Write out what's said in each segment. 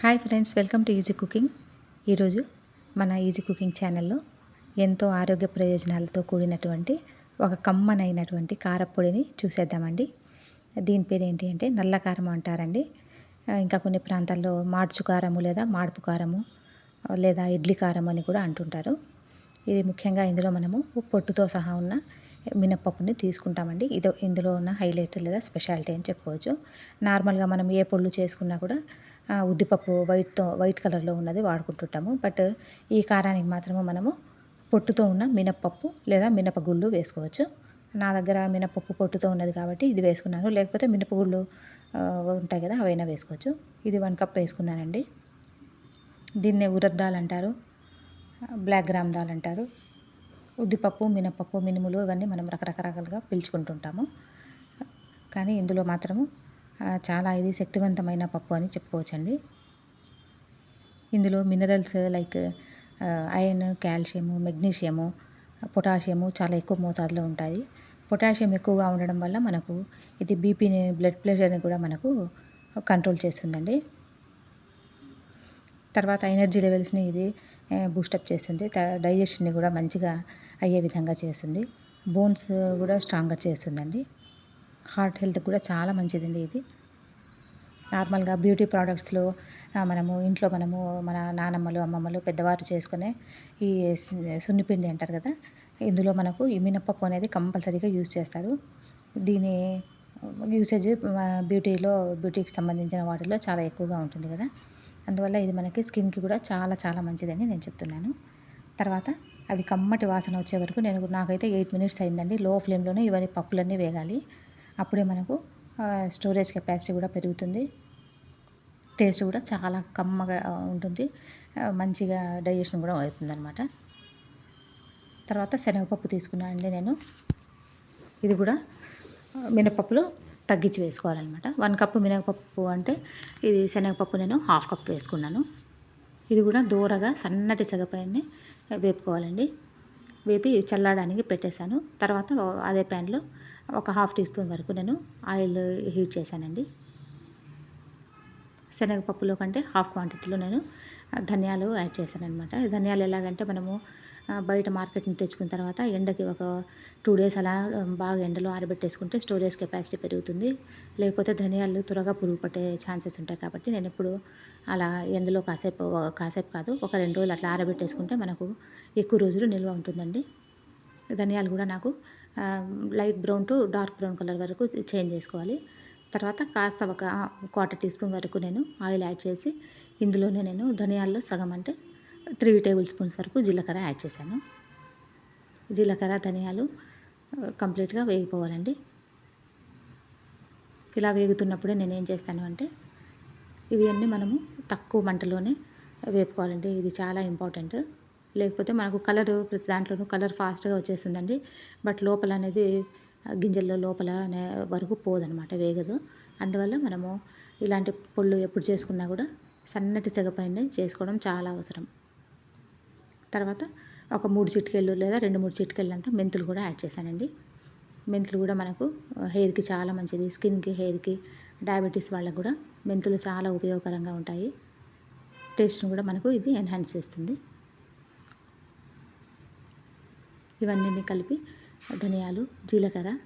Hi friends welcome to easy cooking. ఈరోజు మన easy cooking ఛానల్లో ఎంతో ఆరోగ్య ప్రయోజనాలతో కూడినటువంటి ఒక కమ్మనైనటువంటి కారపొడిని చూసేద్దామండి. దీని పేరు ఏంటి అంటే నల్ల కారం అంటారండి. ఇంకా కొన్ని ప్రాంతాల్లో మార్చు కారము లేదా మాడుపు కారము లేదా ఇడ్లీ కారం అని కూడా అంటుంటారు. ఇది ముఖ్యంగా ఇందులో మనము పొట్టుతో సహా ఉన్న మినప్పప్పుని తీసుకుంటామండి. ఇదో ఇందులో ఉన్న హైలైట్ లేదా స్పెషాలిటీ అని చెప్పుకోవచ్చు. నార్మల్గా మనం ఏ పొళ్ళు చేసుకున్నా కూడా ఉద్దిపప్పు వైట్తో వైట్ కలర్లో ఉన్నది వాడుకుంటుంటాము. బట్ ఈ కారానికి మాత్రము మనము పొట్టుతో ఉన్న మినప్పప్పు లేదా మినపగుళ్ళు వేసుకోవచ్చు. నా దగ్గర మినపప్పు పొట్టుతో ఉన్నది కాబట్టి ఇది వేసుకున్నాను. లేకపోతే మినపగుళ్ళు ఉంటాయి కదా అవైనా వేసుకోవచ్చు. ఇది వన్ కప్ వేసుకున్నానండి. దీన్నే ఉరద్దాలు అంటారు. బ్లాక్ గ్రామ్ దాల్ అంటారు. ఉద్దిపప్పు మినపప్పు మినుములు ఇవన్నీ మనం రకరకాలుగా పిలుచుకుంటుంటాము. కానీ ఇందులో మాత్రము చాలా ఇది శక్తివంతమైన పప్పు అని చెప్పుకోవచ్చండి. ఇందులో minerals like iron calcium magnesium potassium చాలా ఎక్కువ మోతాదులో ఉంటాయి. పొటాషియం ఎక్కువగా ఉండడం వల్ల మనకు ఇది బీపీని బ్లడ్ ప్రెషర్ని కూడా మనకు కంట్రోల్ చేస్తుందండి. తర్వాత ఎనర్జీ లెవెల్స్ని ఇది బూస్టప్ చేస్తుంది. డైజెషన్ని కూడా మంచిగా అయ్యే విధంగా చేస్తుంది. బోన్స్ కూడా స్ట్రాంగ్గా చేస్తుందండి. హార్ట్ హెల్త్ కూడా చాలా మంచిదండి ఇది. నార్మల్గా బ్యూటీ ప్రోడక్ట్స్లో మనము ఇంట్లో మనము మన నానమ్మలు అమ్మమ్మలు పెద్దవారు చేసుకునే ఈ సున్నిపిండి అంటారు కదా ఇందులో మనకు మినప్పప్పు అనేది కంపల్సరీగా యూజ్ చేస్తారు. దీని యూసేజ్ బ్యూటీలో బ్యూటీకి సంబంధించిన వాటిలో చాలా ఎక్కువగా ఉంటుంది కదా. అందువల్ల ఇది మనకి స్కిన్కి కూడా చాలా చాలా మంచిదని నేను చెప్తున్నాను. తర్వాత అవి కమ్మటి వాసన వచ్చే వరకు నేను నాకైతే ఎయిట్ మినిట్స్ అయిందండి. లో ఫ్లేమ్లోనే ఇవన్నీ పప్పులన్నీ వేగాలి. అప్పుడే మనకు స్టోరేజ్ కెపాసిటీ కూడా పెరుగుతుంది. టేస్ట్ కూడా చాలా కమ్మగా ఉంటుంది. మంచిగా డైజెషన్ కూడా అవుతుందనమాట తర్వాత శనగపప్పు తీసుకున్నానండి నేను. ఇది కూడా మినపప్పులో తగ్గించి వేసుకోవాలన్నమాట. వన్ కప్పు మినపప్పు అంటే ఇది శనగపప్పు నేను హాఫ్ కప్ వేసుకున్నాను. ఇది కూడా దూరగా సన్నటి సెగపైనే వేపుకోవాలండి. వేపి చల్లడానికి పెట్టేశాను. తర్వాత అదే ప్యాన్లో ఒక హాఫ్ టీ స్పూన్ వరకు నేను ఆయిల్ హీట్ చేశానండి. శనగపప్పులో కంటే హాఫ్ క్వాంటిటీలో నేను ధనియాలు యాడ్ చేశాను అనమాట ధనియాలు ఎలాగంటే మనము బయట మార్కెట్ నుంచి తెచ్చుకున్న తర్వాత ఎండకి ఒక టూ డేస్ అలా బాగా ఎండలో ఆరబెట్టేసుకుంటే స్టోరేజ్ కెపాసిటీ పెరుగుతుంది. లేకపోతే ధనియాలు త్వరగా పురుగు పట్టే ఛాన్సెస్ ఉంటాయి కాబట్టి నేను ఇప్పుడు అలా ఎండలో కాసేపు కాసేపు కాదు ఒక రెండు రోజులు అట్లా ఆరబెట్టేసుకుంటే మనకు ఎక్కువ రోజులు నిల్వ ఉంటుందండి. ధనియాలు కూడా నాకు light brown to dark brown colour వరకు చేంజ్ చేసుకోవాలి. తర్వాత కాస్త ఒక క్వార్టర్ టీ స్పూన్ వరకు నేను ఆయిల్ యాడ్ చేసి ఇందులోనే నేను ధనియాల్లో సగం అంటే త్రీ టేబుల్ స్పూన్స్ వరకు జీలకర్ర యాడ్ చేశాను. జీలకర్ర ధనియాలు కంప్లీట్గా వేగిపోవాలండి. ఇలా వేగుతున్నప్పుడే నేను ఏం చేస్తాను అంటే ఇవన్నీ మనము తక్కువ మంటలోనే వేపుకోవాలండి. ఇది చాలా ఇంపార్టెంట్. లేకపోతే మనకు కలర్ ప్రతి దాంట్లోనూ కలర్ ఫాస్ట్గా వచ్చేస్తుందండి. బట్ లోపల అనేది గింజల్లో లోపల అనే వరకు పోదనమాట వేగదు. అందువల్ల మనము ఇలాంటి పొళ్ళు ఎప్పుడు చేసుకున్నా కూడా సన్నటి సెగపైన చేసుకోవడం చాలా అవసరం. తర్వాత ఒక మూడు చిటికెళ్ళు లేదా రెండు మూడు చిటికెళ్ళు అంతా మెంతులు కూడా యాడ్ చేశానండి. మెంతులు కూడా మనకు హెయిర్కి చాలా మంచిది. స్కిన్కి హెయిర్కి డయాబెటీస్ వాళ్ళకు కూడా మెంతులు చాలా ఉపయోగకరంగా ఉంటాయి. టేస్ట్ని కూడా మనకు ఇది ఎన్హాన్స్ చేస్తుంది. ఇవన్నీ కలిపి ధనియాలు జీలకర్ర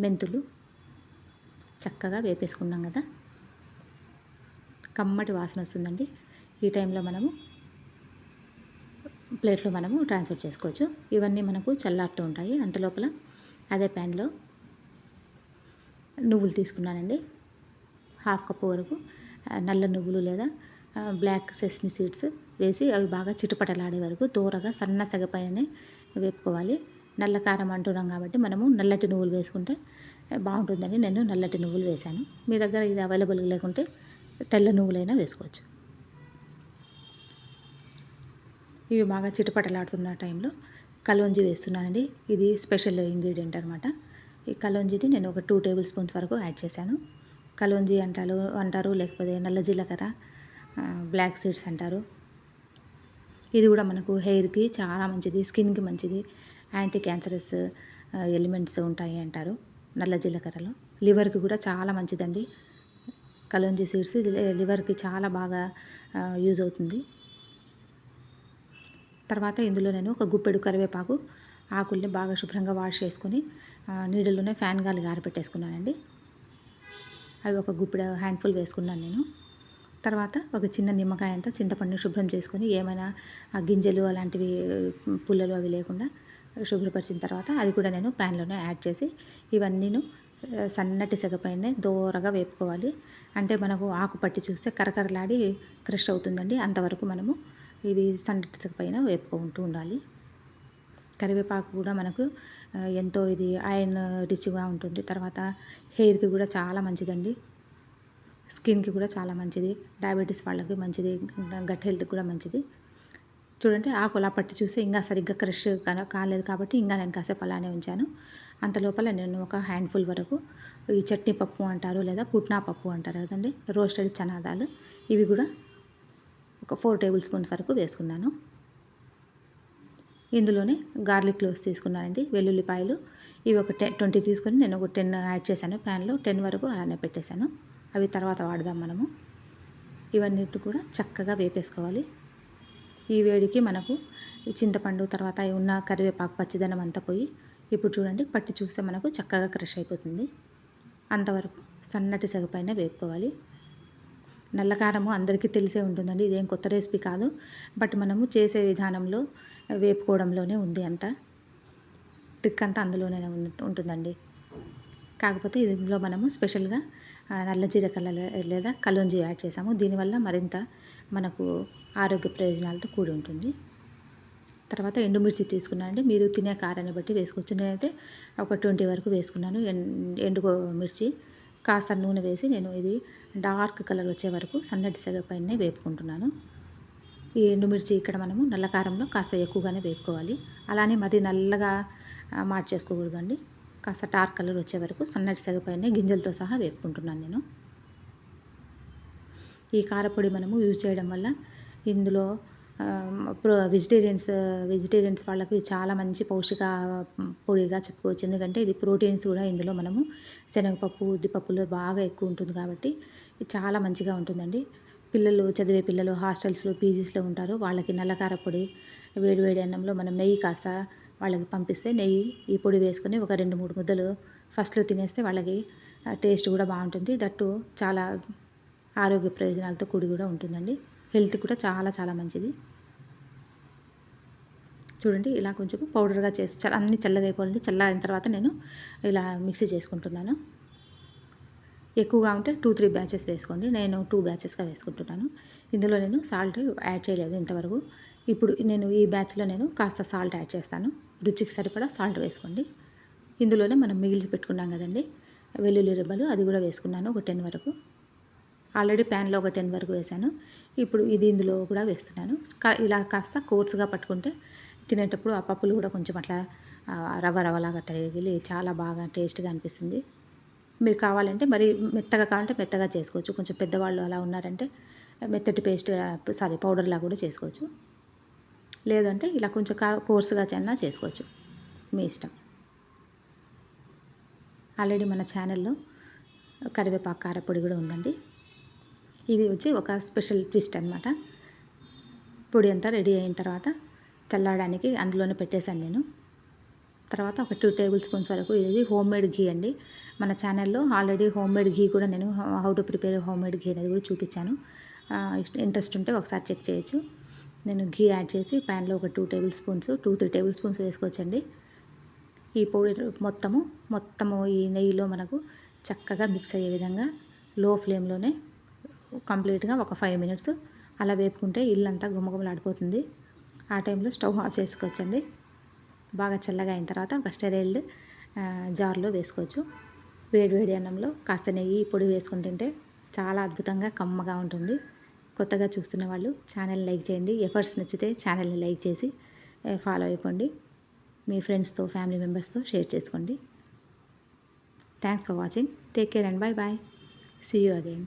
మెంతులు చక్కగా వేపేసుకున్నాం కదా. కమ్మటి వాసన వస్తుందండి. ఈ టైంలో మనము ప్లేట్లో మనము ట్రాన్స్ఫర్ చేసుకోవచ్చు. ఇవన్నీ మనకు చల్లారుతూ ఉంటాయి. అంతలోపల అదే ప్యాన్లో నువ్వులు తీసుకున్నానండి. హాఫ్ కప్ వరకు నల్ల నువ్వులు లేదా బ్లాక్ సెస్మి సీడ్స్ వేసి అవి బాగా చిటపటలాడే వరకు దూరగా సన్న సగపైనే వేపుకోవాలి. నల్ల కారం అంటున్నాం కాబట్టి మనము నల్లటి నువ్వులు వేసుకుంటే బాగుంటుందని నేను నల్లటి నువ్వులు వేశాను. మీ దగ్గర ఇది అవైలబుల్ లేకుంటే తెల్ల నువ్వులైనా వేసుకోవచ్చు. ఇవి బాగా చిటపటలాడుతున్న టైంలో కలోంజీ వేస్తున్నానండి. ఇది స్పెషల్ ఇంగ్రీడియంట్ అనమాట ఈ కలోంజీని నేను ఒక టూ టేబుల్ స్పూన్స్ వరకు యాడ్ చేశాను. కలోంజీ అంటారు అంటారు లేకపోతే నల్ల జీలకర్ర బ్లాక్ సీడ్స్ అంటారు. ఇది కూడా మనకు హెయిర్కి చాలా మంచిది స్కిన్కి మంచిది. యాంటీ క్యాన్సరస్ ఎలిమెంట్స్ ఉంటాయి అంటారు నల్ల జీలకర్రలో. లివర్కి కూడా చాలా మంచిదండి. కలోంజీ సీడ్స్ ఇది లివర్కి చాలా బాగా యూజ్ అవుతుంది. తర్వాత ఇందులో నేను ఒక గుప్పెడు కరివేపాకు ఆకుల్ని బాగా శుభ్రంగా వాష్ చేసుకొని నీడల్లోనే ఫ్యాన్ గాలి ఆరబెట్టేసుకున్నానండి అవి ఒక గుప్పెడు హ్యాండ్ఫుల్ వేసుకున్నాను నేను. తర్వాత ఒక చిన్న నిమ్మకాయ అంతా చింతపండు శుభ్రం చేసుకొని ఏమైనా గింజలు అలాంటివి పుల్లలు అవి లేకుండా శుభ్రపరిచిన తర్వాత అది కూడా నేను ప్యాన్లోనే యాడ్ చేసి ఇవన్నీను సన్నటి సెగపైనే దూరగా వేపుకోవాలి. అంటే మనకు ఆకు పట్టి చూస్తే కరకరలాడి క్రష్ అవుతుందండి. అంతవరకు మనము ఇవి సన్నటి పైన వేపుకుంటూ ఉండాలి. కరివేపాకు కూడా మనకు ఎంతో ఇది ఐరన్ రిచ్గా ఉంటుంది. తర్వాత హెయిర్కి కూడా చాలా మంచిదండి. స్కిన్కి కూడా చాలా మంచిది. డయాబెటీస్ వాళ్ళకి మంచిది. గట్ హెల్త్కి కూడా మంచిది. చూడండి ఆకు అలా పట్టి చూస్తే ఇంకా సరిగ్గా క్రష్ కాలేదు కాబట్టి ఇంకా నేను కాసేపు అలానే ఉంచాను. అంత లోపల నేను ఒక హ్యాండ్ఫుల్ వరకు ఈ చట్నీ పప్పు అంటారు లేదా పుట్నా పప్పు అంటారు కదండి రోస్టెడ్ చనాదాలు. ఇవి కూడా ఒక ఫోర్ టేబుల్ స్పూన్స్ వరకు వేసుకున్నాను. ఇందులోనే గార్లిక్ క్లోవ్స్ తీసుకున్నానండి వెల్లుల్లిపాయలు. ఇవి ఒక టెన్ ట్వంటీ తీసుకొని నేను ఒక టెన్ యాడ్ చేశాను ప్యాన్లో టెన్ వరకు అలానే పెట్టేశాను. అవి తర్వాత వాడదాం మనము. ఇవన్నిటి కూడా చక్కగా వేపేసుకోవాలి. ఈ వేడికి మనకు చింతపండు తర్వాత ఉన్న కరివేపాకు పచ్చిదనం అంతా పోయి ఇప్పుడు చూడండి పట్టి చూస్తే మనకు చక్కగా క్రష్ అయిపోతుంది. అంతవరకు సన్నటి సగపైన వేపుకోవాలి. నల్లకారము అందరికీ తెలిసే ఉంటుందండి. ఇదేం కొత్త రెసిపీ కాదు. బట్ మనము చేసే విధానంలో వేపుకోవడంలోనే ఉంది అంత. ట్రిక్ అంతా అందులోనే ఉంటుందండి. కాకపోతే ఇందులో మనము స్పెషల్గా నల్ల జీలకర్ర లేదా కలుంజి యాడ్ చేసాము. దీనివల్ల మరింత మనకు ఆరోగ్య ప్రయోజనాలతో కూడి ఉంటుంది. తర్వాత ఎండుమిర్చి తీసుకున్నానండి మీరు తినే కారాన్ని బట్టి వేసుకోవచ్చు. నేనైతే ఒక ట్వంటీ వరకు వేసుకున్నాను. ఎండు మిర్చి. కాస్త నూనె వేసి నేను ఇది డార్క్ కలర్ వచ్చే వరకు సన్నటి సెగ పైన వేపుకుంటున్నాను. ఈ ఎండుమిర్చి ఇక్కడ మనము నల్ల కారంలో కాస్త ఎక్కువగానే వేపుకోవాలి. అలానే మరి నల్లగా మార్చేసుకోకూడదండి. కాస్త డార్క్ కలర్ వచ్చే వరకు సన్నటి సెగపైన గింజలతో సహా వేపుకుంటున్నాను నేను. ఈ కారపొడి మనము యూజ్ చేయడం వల్ల ఇందులో వెజిటేరియన్స్ వెజిటేరియన్స్ వాళ్ళకి చాలా మంచి పౌష్టిక పొడిగా చెప్పుకోవచ్చు. ఎందుకంటే ఇది ప్రోటీన్స్ కూడా ఇందులో మనము శనగపప్పు ఉద్దిపప్పులో బాగా ఎక్కువ ఉంటుంది కాబట్టి చాలా మంచిగా ఉంటుందండి. పిల్లలు చదివే పిల్లలు హాస్టల్స్లో పీజీస్లో ఉంటారు. వాళ్ళకి నల్లకార పొడి వేడి వేడి అన్నంలో మనం నెయ్యి కాస్త వాళ్ళకి పంపిస్తే నెయ్యి ఈ పొడి వేసుకొని ఒక రెండు మూడు ముద్దలు ఫస్ట్లో తినేస్తే వాళ్ళకి టేస్ట్ కూడా బాగుంటుంది. దట్టు చాలా ఆరోగ్య ప్రయోజనాలతో కూడి కూడా ఉంటుందండి. హెల్త్ కూడా చాలా చాలా మంచిది. చూడండి ఇలా కొంచెం పౌడర్గా చేసి చాలా అన్ని చల్లగా అయిపోయింది చల్లైన తర్వాత నేను ఇలా మిక్సీ చేసుకుంటున్నాను. ఎక్కువగా ఉంటే టూ త్రీ బ్యాచెస్ వేసుకోండి. నేను టూ బ్యాచెస్గా వేసుకుంటున్నాను. ఇందులో నేను సాల్ట్ యాడ్ చేయలేదు ఇంతవరకు. ఇప్పుడు నేను ఈ బ్యాచ్లో నేను కాస్త సాల్ట్ యాడ్ చేస్తాను. రుచికి సరిపడా సాల్ట్ వేసుకోండి. ఇందులోనే మనం మిగిల్చి పెట్టుకున్నాం కదండి వెల్లుల్లి రెబ్బలు అది కూడా వేసుకున్నాను ఒక టెన్ వరకు. ఆల్రెడీ ప్యాన్లో ఒక టెన్ వరకు వేసాను. ఇప్పుడు ఇది ఇందులో కూడా వేస్తున్నాను. ఇలా కాస్త కోర్స్గా పట్టుకుంటే తినేటప్పుడు ఆ పప్పులు కూడా కొంచెం అట్లా రవ్వ రవ్వలాగా తగిలి చాలా బాగా టేస్ట్గా అనిపిస్తుంది. మీరు కావాలంటే మరి మెత్తగా కావాలంటే మెత్తగా చేసుకోవచ్చు. కొంచెం పెద్దవాళ్ళు అలా ఉన్నారంటే మెత్తటి పేస్ట్ సారీ పౌడర్లా కూడా చేసుకోవచ్చు. లేదంటే ఇలా కొంచెం కోర్సుగా చెన్నా చేసుకోవచ్చు. మీ ఇష్టం. ఆల్రెడీ మన ఛానల్లో కరివేపాకు కారపొడి కూడా ఉందండి. ఇది వచ్చి ఒక స్పెషల్ ట్విస్ట్ అనమాట పొడి అంతా రెడీ అయిన తర్వాత చల్లడానికి అందులోనే పెట్టేశాను నేను. తర్వాత ఒక టూ టేబుల్ స్పూన్స్ వరకు ఇది హోమ్ మేడ్ ఘీ అండి. మన ఛానల్లో ఆల్రెడీ హోమ్ మేడ్ ఘీ కూడా నేను how to prepare home made ghee అనేది కూడా చూపించాను. ఇంట్రెస్ట్ ఉంటే ఒకసారి చెక్ చేయొచ్చు. నేను ఘీ యాడ్ చేసి ప్యాన్లో ఒక two tablespoons two three tablespoons వేసుకోవచ్చండి. ఈ పొడి మొత్తము మొత్తము ఈ నెయ్యిలో మనకు చక్కగా మిక్స్ అయ్యే విధంగా లో ఫ్లేమ్లోనే కంప్లీట్గా ఒక ఫైవ్ మినిట్స్ అలా వేపుకుంటే ఇల్లంతా గుమ్మగుమలాడిపోతుంది ఆ టైంలో స్టవ్ ఆఫ్ చేసుకోవచ్చండి. బాగా చల్లగా అయిన తర్వాత ఒక స్టెరైల్డ్ జార్లో వేసుకోవచ్చు. వేడి వేడి అన్నంలో కాస్త నెయ్యి పొడి వేసుకుని తింటే చాలా అద్భుతంగా కమ్మగా ఉంటుంది. కొత్తగా చూస్తున్న వాళ్ళు ఛానల్ లైక్ చేయండి. ఎఫర్ట్స్ నచ్చితే ఛానల్ని లైక్ చేసి ఫాలో అయిపోండి. మీ ఫ్రెండ్స్తో ఫ్యామిలీ మెంబర్స్తో షేర్ చేసుకోండి. Thanks for watching. Take care and bye bye see you again